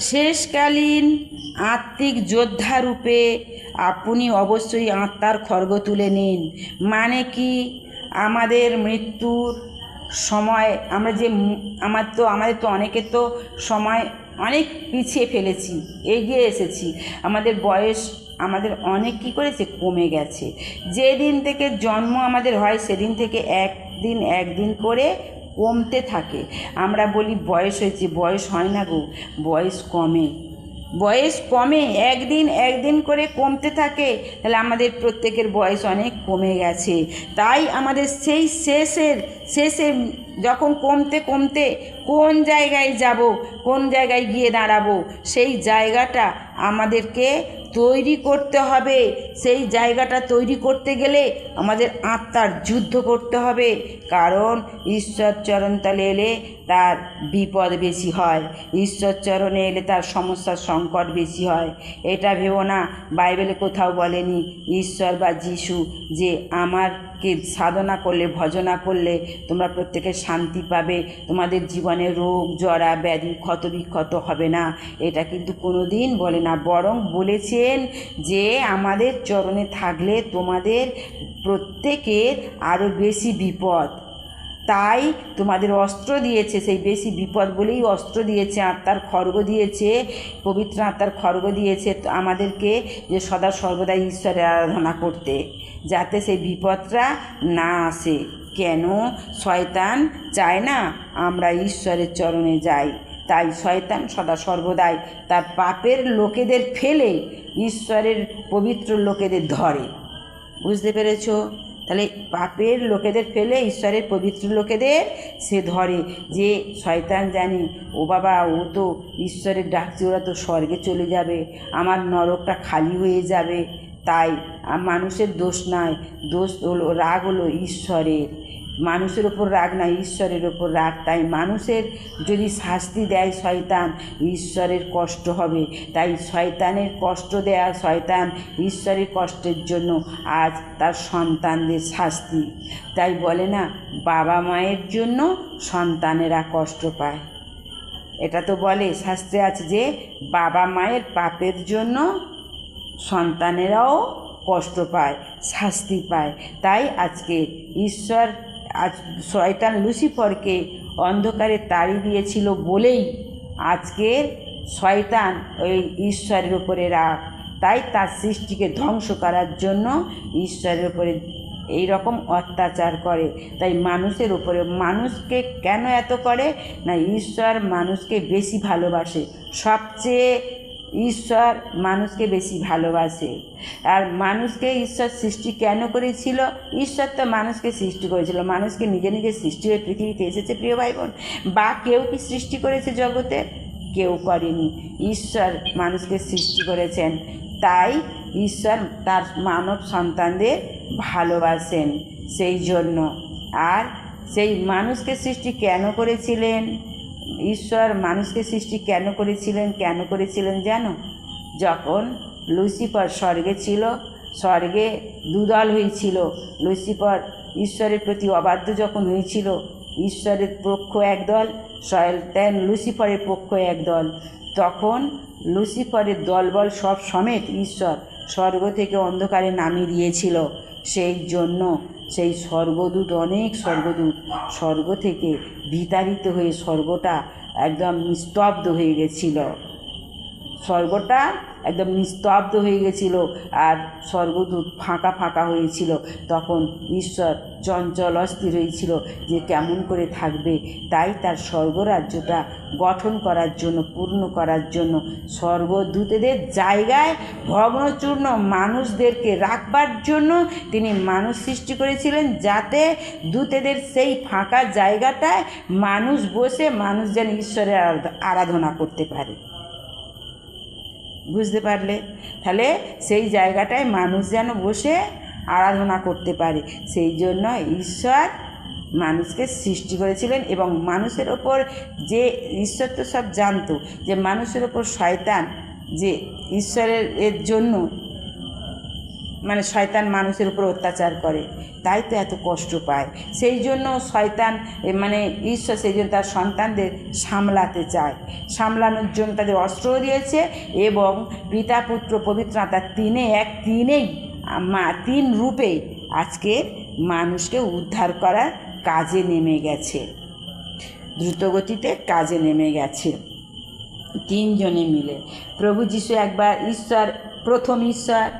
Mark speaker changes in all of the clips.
Speaker 1: শেষকালীন আত্মিক যোদ্ধা রূপে আপনি অবশ্যই আত্মার খর্গ তুলে নিন। মানে কি? আমাদের মৃত্যুর সময়, আমরা যে আমার তো, আমাদের তো অনেকের তো সময় অনেক পিছিয়ে ফেলেছি, এগিয়ে এসেছি। আমাদের বয়স, আমাদের অনেক কী করেছে? কমে গেছে। যেদিন থেকে জন্ম আমাদের হয়, সেদিন থেকে একদিন একদিন করে কমতে থাকে। আমরা বলি, বয়স হয়েছে, বয়স হয় না গো, বয়স কমে। বয়স কমে, একদিন একদিন করে কমতে থাকে। তাহলে আমাদের প্রত্যেকের বয়স অনেক কমে গেছে। তাই আমাদের সেই শেষের, শেষে যখন কমতে কমতে কোন জায়গায় যাব, কোন জায়গায় গিয়ে দাঁড়াবো, সেই জায়গাটা আমাদেরকে তৈরি করতে হবে। সেই জায়গাটা তৈরি করতে গেলে আমাদের আত্মার যুদ্ধ করতে হবে। কারণ ঈশ্বর চরণতলে এলে তার বিপদ বেশি হয়। ঈশ্বর চরণে এলে তার সমস্যার সংকট বেশি হয়। এটা ভেবো না, বাইবেলে কোথাও বলেনি, ঈশ্বর বা যিশু যে আমারকে সাধনা করলে, ভজনা করলে তোমরা প্রত্যেকে শান্তি পাবে। তোমাদের জীবনে রোগ, জরা, ব্যাধি ক্ষত বিক্ষত হবে না। এটা কিন্তু কোনো দিন বলে না, বরং বলেছেন যে, আমাদের চরণে থাকলে তোমাদের প্রত্যেকের আরও বেশি বিপদ। তাই তোমাদের অস্ত্র দিয়েছে, সেই বেশি বিপদ বলেই অস্ত্র দিয়েছে, আত্মার খর্গ দিয়েছে, পবিত্র আত্মার খর্গ দিয়েছে আমাদেরকে যে সদা সর্বদা ঈশ্বরের আরাধনা করতে, যাতে সেই বিপদটা না আসে। কেন? শয়তান চায় না আমরা ঈশ্বরের চরণে যাই। তাই শয়তান সদা সর্বদাই তার পাপের লোকেদের ফেলে ঈশ্বরের পবিত্র লোকেদের ধরে। বুঝতে পেরেছ? তাহলে পাপের লোকেদের ফেলে ঈশ্বরের পবিত্র লোকেদের সে ধরে। যে শয়তান জানি, ও বাবা, ও তো ঈশ্বরের ডাকছে, ওরা তো স্বর্গে চলে যাবে, আমার নরকটা খালি হয়ে যাবে। তাই মানুষের দোষ নয় দোষ হলো, রাগ হলো ঈশ্বরের। মানুষের ওপর রাগ না, ঈশ্বরের ওপর রাগ। তাই মানুষের যদি শাস্তি দেয় শয়তান, ঈশ্বরের কষ্ট হবে। তাই শয়তানের কষ্ট দেয়া শয়তান ঈশ্বরের কষ্টের জন্য আজ তার সন্তানদের শাস্তি। তাই বলে না, বাবা মায়ের জন্য সন্তানেরা কষ্ট পায়। এটা তো বলে, শাস্ত্রে আছে যে, বাবা মায়ের পাপের জন্য সন্তানেরাও কষ্ট পায়, শাস্তি পায়। তাই আজকে ঈশ্বর আজ শয়তান লুসিফরকে অন্ধকারে তাড়ি দিয়েছিল বলেই আজকের শয়তান ওই ঈশ্বরের উপরে রাগ। তাই তার সৃষ্টিকে ধ্বংস করার জন্য ঈশ্বরের উপরে এই রকম অত্যাচার করে। তাই মানুষের উপরে, মানুষকে কেন এত করে? না, ঈশ্বর মানুষকে বেশি ভালোবাসে। সবচেয়ে ঈশ্বর মানুষকে বেশি ভালোবাসে। আর মানুষকে ঈশ্বর সৃষ্টি কেন করেছিল? ঈশ্বর তো মানুষকে সৃষ্টি করেছিল। মানুষকে নিজে নিজে সৃষ্টি হয়ে পৃথিবীতে এসেছে, প্রিয় ভাই বোন বা কেউ কি সৃষ্টি করেছে জগতে? কেউ করেনি। ঈশ্বর মানুষকে সৃষ্টি করেছেন। তাই ঈশ্বর তার মানব সন্তানদের ভালোবাসেন। সেই জন্য। আর সেই মানুষকে সৃষ্টি কেন করেছিলেন? ঈশ্বর মানুষকে সৃষ্টি কেন করেছিলেন কেন করেছিলেন জানো? যখন লুসিফার স্বর্গে ছিল, স্বর্গে দুদল হয়েছিল। লুসিফার ঈশ্বরের প্রতি অবাধ্য যখন হয়েছিল, ঈশ্বরের পক্ষ একদল শয়তান লুসিফারের পক্ষ একদল তখন লুসিফারের দলবল সব সমেত ঈশ্বর স্বর্গ থেকে অন্ধকারে নামিয়ে দিয়েছিল। সেই জন্য সেই স্বর্গদূত, অনেক স্বর্গদূত স্বর্গ থেকে বিতাড়িত হয়ে স্বর্গটা একদম নিস্তব্ধ হয়ে গেছিল। স্বর্গটা একদম নিস্তব্ধ হয়ে গেছিল আর স্বর্গদূত ফাঁকা ফাঁকা হয়েছিল। তখন ঈশ্বর চঞ্চল অস্থির হয়েছিল যে কেমন করে থাকবে। তাই তার স্বর্গরাজ্যটা গঠন করার জন্য, পূর্ণ করার জন্য স্বর্গদূতেদের জায়গায় ভগ্নচূর্ণ মানুষদেরকে রাখবার জন্য তিনি মানুষ সৃষ্টি করেছিলেন যাতে দূতেদের সেই ফাঁকা জায়গাটায় মানুষ বসে মানুষ যেন ঈশ্বরের আরাধনা করতে পারে। বুঝতে পারলে? তাহলে সেই জায়গাটায় মানুষ যেন বসে আরাধনা করতে পারে। সেই জন্য ঈশ্বর মানুষকে সৃষ্টি করেছিলেন এবং মানুষের ওপর যে ঈশ্বর তো সব জানতো, যে মানুষের ওপর শয়তান, যে ঈশ্বরের এর জন্য মানে শয়তান মানুষের উপর অত্যাচার করে, তাই তো এত কষ্ট পায়। সেই জন্য শয়তান মানে ঈশ্বর সেই জন্য তার সন্তানদের সামলাতে চায়। সামলানোর জন্য তাদের অস্ত্র দিয়েছে এবং পিতা, পুত্র, পবিত্র আত্মা তিনে এক তিনেই মা তিন রূপে আজকে মানুষকে উদ্ধার করার কাজে নেমে গেছে। দ্রুতগতিতে কাজে নেমে গেছে। তিনজনে মিলে। প্রভু যিশু একবার ঈশ্বর, প্রথম ঈশ্বর,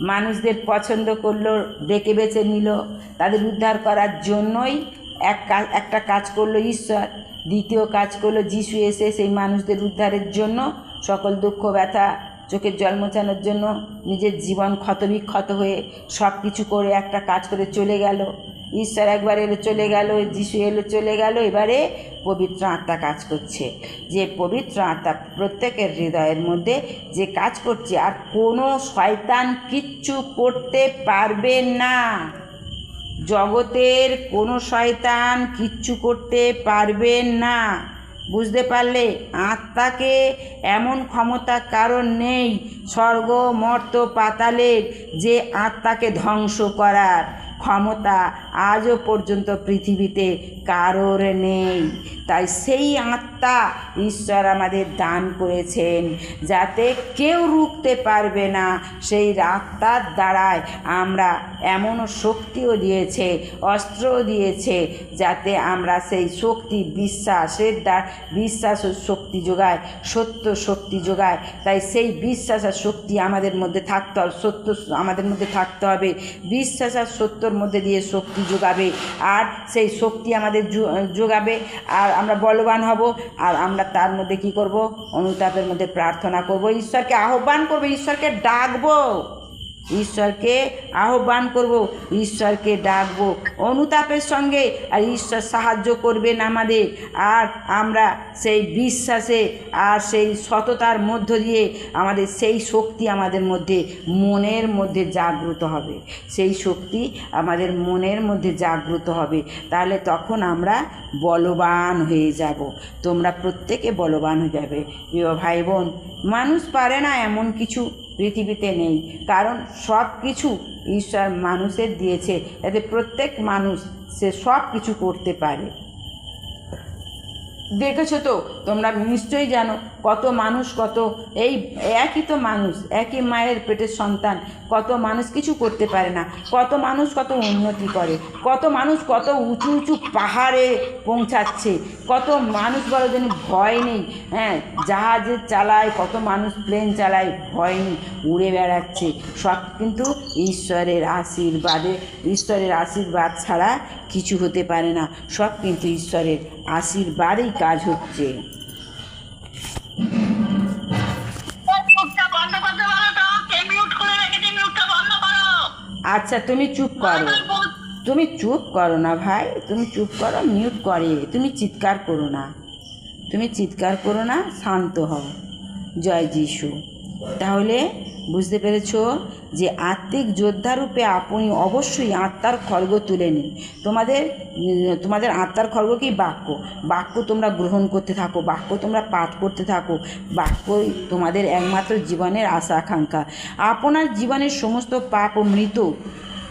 Speaker 1: মানুষদের পছন্দ করল, ডেকে বেছে নিল। তাদের উদ্ধার করার জন্যই এক একটা কাজ করল ঈশ্বর। দ্বিতীয় কাজ করল যিশু এসে সেই মানুষদের উদ্ধারের জন্য সকল দুঃখ ব্যথা চোখের জল মোছানোর জন্য নিজের জীবন ক্ষতবিক্ষত হয়ে সব কিছু করে একটা কাজ করে চলে গেল। ঈশ্বর একবার এলো, চলে গেল, যিশু এলো, চলে গেল, এবারে পবিত্র আত্মা কাজ করছে। যে পবিত্র আত্মা প্রত্যেকের হৃদয়ের মধ্যে যে কাজ করছে, আর কোনো শয়তান কিচ্ছু করতে পারবে না। জগতের কোনো শয়তান কিচ্ছু করতে পারবে না। বুঝতে পারলে আত্মাকে এমন ক্ষমতা কারণ নেই স্বর্গ মর্ত পাতালের যে আত্মাকে ধ্বংস করার। ক্ষমতা আজও পর্যন্ত পৃথিবীতে কারোর নেই। তাই সেই আত্মা ঈশ্বর আমাদের দান করেছেন, যাতে কেউ রুখতে পারবে না। সেই আত্মার দ্বারায় আমরা এমনও শক্তিও দিয়েছে, অস্ত্রও দিয়েছে, যাতে আমরা সেই শক্তি বিশ্বাসের দ্বার বিশ্বাস শক্তি যোগায়, সত্য শক্তি যোগায়। তাই সেই বিশ্বাস আর শক্তি আমাদের মধ্যে থাকতে হবে, সত্য আমাদের মধ্যে থাকতে হবে। বিশ্বাস আর সত্যর মধ্যে দিয়ে শক্তি যোগাবে। আর সেই শক্তি আমাদের যোগাবে। আর আমরা বলবান হব। আর আমরা তার মধ্যে কি করব? অনুতাপের মধ্যে প্রার্থনা করব। ঈশ্বরকে আহ্বান করব। ঈশ্বরকে ডাকবো। ঈশ্বরকে আহ্বান করব, ঈশ্বরকে ডাকবো, অনুতাপের সঙ্গে আর ঈশ্বর সাহায্য করবেন আমাদের। আর আমরা সেই বিশ্বাসে আর সেই সততার মধ্য দিয়ে আমাদের সেই শক্তি আমাদের মধ্যে, মনের মধ্যে জাগ্রত হবে। সেই শক্তি আমাদের মনের মধ্যে জাগ্রত হবে। তাহলে তখন আমরা বলবান হয়ে যাব। তোমরা প্রত্যেকে বলবান হয়ে যাবে। প্রিয় ভাই বোন, মানুষ পারে না এমন কিছু। পৃথিবীতে নেই। কারণ সব কিছু ঈশ্বর মানুষের দিয়েছে। যাতে প্রত্যেক মানুষ সে সব কিছু করতে পারে। দেখেছ তো? তোমরা নিশ্চয়ই জানো কত মানুষ, কত এই একই তো মানুষ, একই মায়ের পেটের সন্তান। কত মানুষ কিছু করতে পারে না। কত মানুষ কত উন্নতি করে। কত মানুষ কত উঁচু উঁচু পাহাড়ে পৌঁছাচ্ছে। কত মানুষ বলো যেন ভয় নেই। হ্যাঁ জাহাজে চালায়, কত মানুষ প্লেন চালায়, ভয় নেই। উড়ে বেড়াচ্ছে। সব কিন্তু ঈশ্বরের আশীর্বাদে, ঈশ্বরের আশীর্বাদ ছাড়া কিছু হতে পারে না। সব কিন্তু ঈশ্বরের আশীর্বাদেই কাজ হচ্ছে। আচ্ছা তুমি চুপ করো। তুমি চুপ করো না ভাই। তুমি চুপ করো মিউট করে। তুমি চিৎকার করো না। তুমি চিৎকার করো না শান্ত হও। জয় যিশু। তাহলে বুঝতে পেরেছ যে আত্মিক যোদ্ধারূপে আপনি অবশ্যই আত্মার খড়গ তুলে নিন। তোমাদের তোমাদের আত্মার খড়গ কি? বাক্য। বাক্য তোমরা গ্রহণ করতে থাকো, বাক্য তোমরা পাঠ করতে থাকো, বাক্যই তোমাদের একমাত্র জীবনের আশা, আকাঙ্ক্ষা। আপনার জীবনের সমস্ত পাপ ও মৃত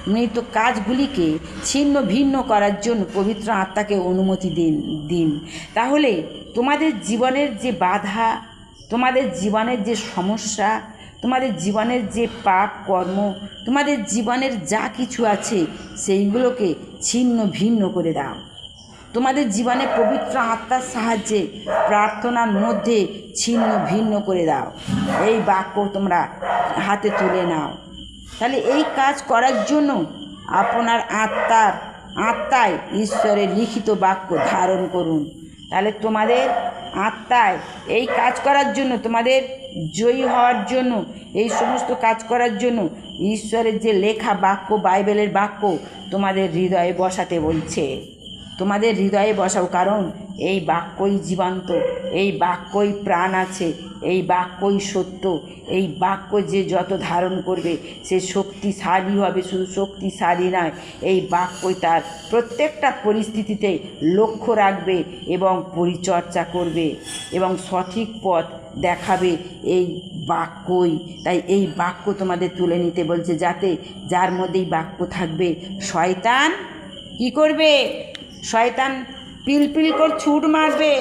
Speaker 1: মৃত কাজগুলিকে ছিন্ন ভিন্ন করার জন্য পবিত্র আত্মাকে অনুমতি দিন দিন। তাহলে তোমাদের জীবনের যে বাধা তোমাদের জীবনের যে সমস্যা, তোমাদের জীবনের যে পাপ কর্ম, তোমাদের জীবনের যা কিছু আছে, সেইগুলোকে ছিন্ন ভিন্ন করে দাও। তোমাদের জীবনে পবিত্র আত্মার সাহায্যে প্রার্থনার মধ্যে ছিন্ন ভিন্ন করে দাও। এই বাক্য তোমরা হাতে তুলে নাও। তাহলে এই কাজ করার জন্য আপনার আত্মার, আত্মায় ঈশ্বরের লিখিত বাক্য ধারণ করুন। তাহলে তোমাদের আত্মায়। এই কাজ করার জন্য, তোমাদের জয়ী হওয়ার জন্য, এই সমস্ত কাজ করার জন্য ঈশ্বরের যে লেখা বাক্য, বাইবেলের বাক্য তোমাদের হৃদয়ে বসাতে বলছে। তোমাদের হৃদয়ে বসাও, কারণ এই বাক্যই জীবন্ত, এই বাক্যই প্রাণ আছে, এই বাক্যই সত্য, এই বাক্য যে যত ধারণ করবে, সে শক্তিশালী হবে, শুধু শক্তিশালী নয়, এই বাক্যই তার প্রত্যেকটা পরিস্থিতিতে লক্ষ্য রাখবে এবং পরিচর্যা করবে এবং সঠিক পথ দেখাবে এই বাক্যই। তাই এই বাক্য তোমাদের তুলে নিতে বলছে যাতে যার মধ্যেই বাক্য থাকবে, শয়তান কি করবে? শয়তান পিলপিল করে ছুট মারবে।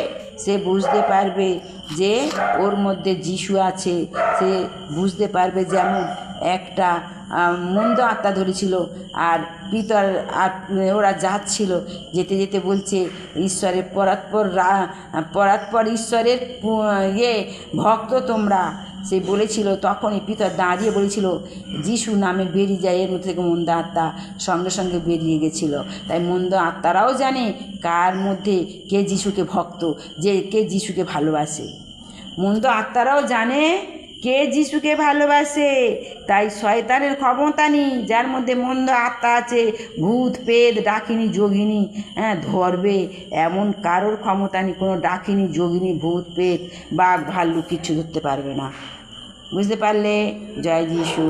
Speaker 1: সে বুঝতে পারবে যে ওর মধ্যে যিশু আছে। সে বুঝতে পারবে যেমন একটা মন্দ আত্মা ধরেছিল আর পিতর আর ওরা যাচ্ছিল যেতে যেতে বলছে, ঈশ্বরের পরাৎপর পরাৎপর ঈশ্বরের ইয়ে ভক্ত তোমরা। সে বলেছিল, তখনই পিতর দাঁড়িয়ে বলেছিল, যিশু নামে বেরিয়ে যায়, এর মধ্যে থেকে মন্দ আত্মা সঙ্গে সঙ্গে বেরিয়ে গেছিল। তাই মন্দ আত্মারাও জানে কার মধ্যে কে যিশুকে ভক্ত, যে কে যিশুকে ভালোবাসে। মন্দ আত্মারাও জানে কে যিশুকে ভালোবাসে? তাই শয়তানের ক্ষমতা নেই, যার মধ্যে মন্দ আত্মা আছে, ভূত, পেদ, ডাকিনি, যোগিনী হ্যাঁ ধরবে। এমন কারোর ক্ষমতা নেই, কোনো ডাকিনি, যোগিনী, ভূত, পেদ, বাঘ, ভাল্লুক কিছু ধরতে পারবে না। বুঝতে পারলে? জয় যিশু।